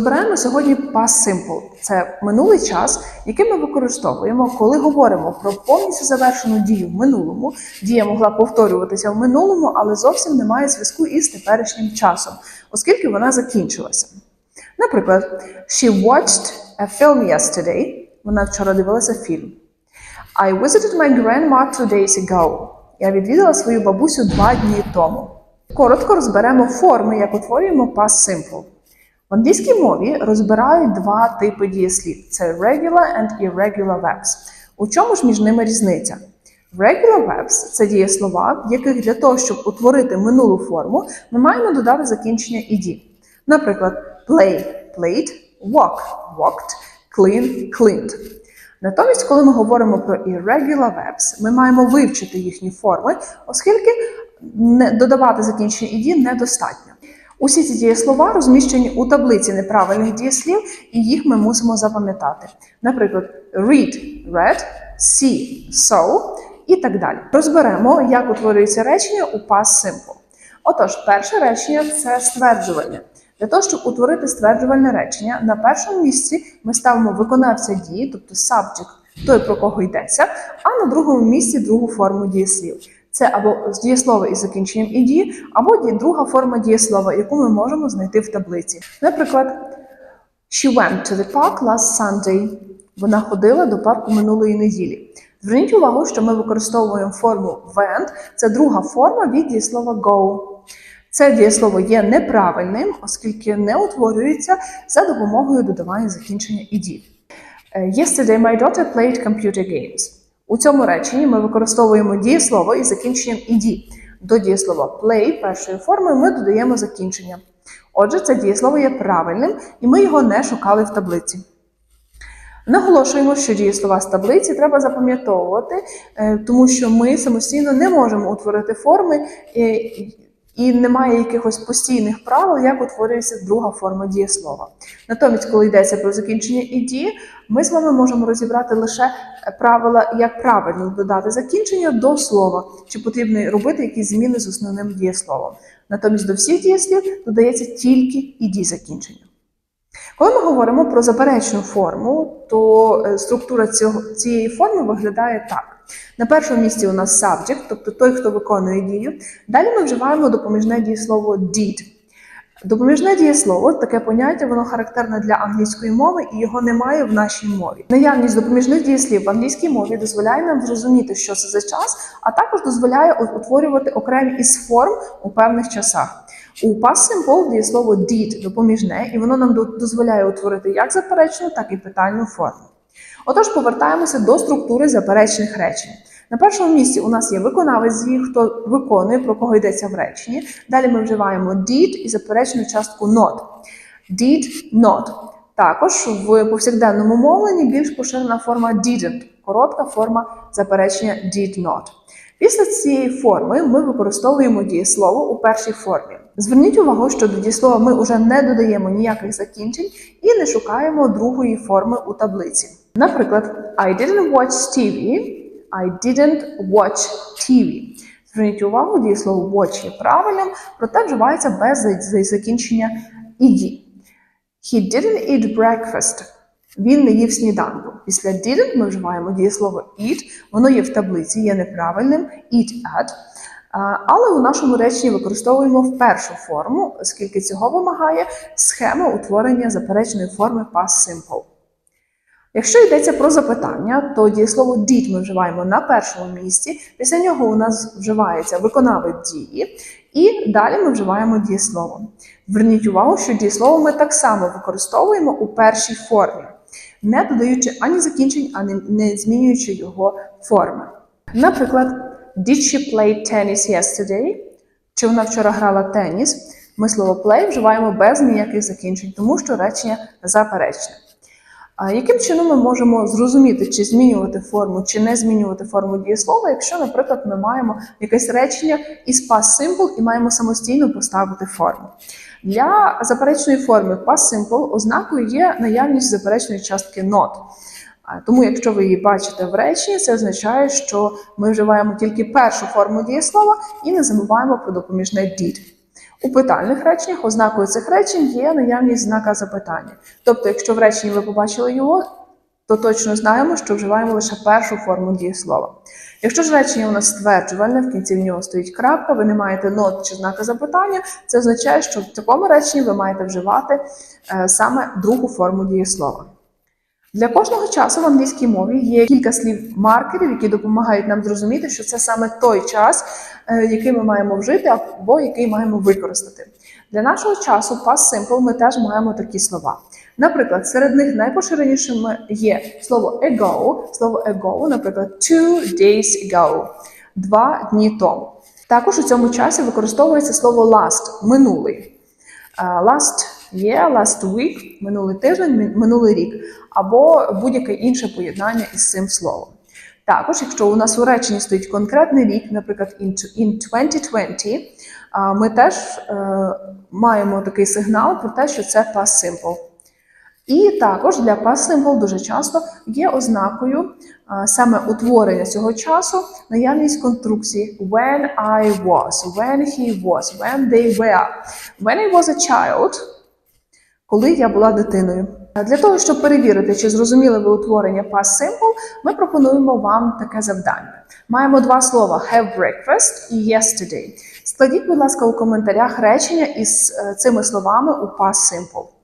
Збираємо сьогодні past simple. Це минулий час, який ми використовуємо, коли говоримо про повністю завершену дію в минулому. Дія могла повторюватися в минулому, але зовсім не має зв'язку із теперішнім часом, оскільки вона закінчилася. Наприклад, she watched a film yesterday. Вона вчора дивилася фільм. I visited my grandma two days ago. Я відвідала свою бабусю два дні тому. Коротко розберемо форми, як утворюємо past simple. В англійській мові розбирають два типи дієслів: це regular and irregular verbs. У чому ж між ними різниця? Regular verbs – це дієслова, в яких для того, щоб утворити минулу форму, ми маємо додати закінчення «ed». Наприклад, play – played, walk – walked, clean – cleaned. Натомість, коли ми говоримо про irregular verbs, ми маємо вивчити їхні форми, оскільки додавати закінчення «ed» недостатньо. Усі ці дієслова розміщені у таблиці неправильних дієслів, і їх ми мусимо запам'ятати. Наприклад, read read, see saw і так далі. Розберемо, як утворюється речення у past simple. Отож, перше речення це стверджування. Для того, щоб утворити стверджувальне речення, на першому місці ми ставимо виконавця дії, тобто subject, той, про кого йдеться, а на другому місці другу форму дієслів. Це або дієслово із закінченням «ed», або друга форма дієслова, яку ми можемо знайти в таблиці. Наприклад, She went to the park last Sunday. Вона ходила до парку минулої неділі. Зверніть увагу, що ми використовуємо форму went. Це друга форма від дієслова go. Це дієслово є неправильним, оскільки не утворюється за допомогою додавання закінчення «ed». Е, Yesterday my daughter played computer games. У цьому реченні ми використовуємо дієслово із закінченням «іді». До дієслова play першої форми ми додаємо закінчення. Отже, це дієслово є правильним, і ми його не шукали в таблиці. Наголошуємо, що дієслова з таблиці треба запам'ятовувати, е, тому що ми самостійно не можемо утворити форми, е, і немає якихось постійних правил, як утворюється друга форма дієслова. Натомість, коли йдеться про закінчення «ed», ми з вами можемо розібрати лише е, правила, як правильно додати закінчення до слова, чи потрібно робити якісь зміни з основним дієсловом. Натомість до всіх дієслів додається тільки «ed» закінчення. Коли ми говоримо про заперечну форму, то е, структура цього, цієї форми виглядає так. На першому місці у нас subject, тобто той, хто виконує дію. Далі ми вживаємо допоміжне дієслово did. Допоміжне дієслово таке поняття, воно характерне для англійської мови і його немає в нашій мові. Наявність допоміжних дієслів в англійській мові дозволяє нам зрозуміти, що це за час, а також дозволяє утворювати окремі із форм у певних часах. У past simple дієслово did допоміжне, і воно нам дозволяє утворити як заперечну, так і питальну форму. Отож, повертаємося до структури заперечних речень. На першому місці у нас є виконавець дії, хто виконує, про кого йдеться в реченні. Далі ми вживаємо did і заперечну частку not. Did not. Також в повсякденному мовленні більш поширена форма didn't, коротка форма заперечення did not. Після цієї форми ми використовуємо дієслово у першій формі. Зверніть увагу, що до дієслова ми вже не додаємо ніяких закінчень і не шукаємо другої форми у таблиці. Наприклад, I didn't watch TV, I didn't watch TV. Зверніть увагу, дієслово watch є правильним, проте вживається без за- за- закінчення «ed». He didn't eat breakfast. Він не їв сніданку. Після didn't ми вживаємо дієслово eat, воно є в таблиці, є неправильним eat at. Але у нашому реченні використовуємо в першу форму, оскільки цього вимагає схема утворення заперечної форми past simple. Якщо йдеться про запитання, то дієслово did ми вживаємо на першому місці, після нього у нас вживається виконавець дії, і далі ми вживаємо дієслово. Зверніть увагу, що дієслово ми так само використовуємо у першій формі, не додаючи ані закінчень, ані не змінюючи його форми. Наприклад, Did she play tennis yesterday? Чи вона вчора грала теніс? Ми слово play вживаємо без ніяких закінчень, тому що речення заперечне. А яким чином ми можемо зрозуміти, чи змінювати форму, чи не змінювати форму дієслова, якщо, наприклад, ми маємо якесь речення із simple і маємо самостійно поставити форму? Для заперечної форми simple ознакою є наявність заперечної частки not. Тому, якщо ви її бачите в реченні, це означає, що ми вживаємо тільки першу форму дієслова і не забуваємо про допоміжне did. У питальних реченнях ознакою цих речень є наявність знака запитання. Тобто, якщо в реченні ви побачили його, то точно знаємо, що вживаємо лише першу форму дієслова. Якщо ж речення у нас стверджувальне, в кінці в нього стоїть крапка, ви не маєте нот чи знака запитання, це означає, що в такому реченні ви маєте вживати е, саме другу форму дієслова. Для кожного часу в англійській мові є кілька слів маркерів, які допомагають нам зрозуміти, що це саме той час, е, який ми маємо вжити або який маємо використати. Для нашого часу past simple ми теж маємо такі слова. Наприклад, серед них найпоширенішими є слово ago, слово ago, наприклад, two days ago, два дні тому. Також у цьому часі використовується слово last минулий. Е, Last year, last week, минулий тиждень, минулий рік, або будь-яке інше поєднання із цим словом. Також, якщо у нас у реченні стоїть конкретний рік, наприклад, in in 2020, а, ми теж е, маємо такий сигнал про те, що це past simple. І також для past simple дуже часто є ознакою саме утворення цього часу наявність конструкції when I was, when he was, when they were, when I was a child, коли я була дитиною. Для того, щоб перевірити, чи зрозуміли ви утворення past simple, ми пропонуємо вам таке завдання. Маємо два слова have breakfast і yesterday. Складіть, будь ласка, у коментарях речення із е, цими словами у past simple.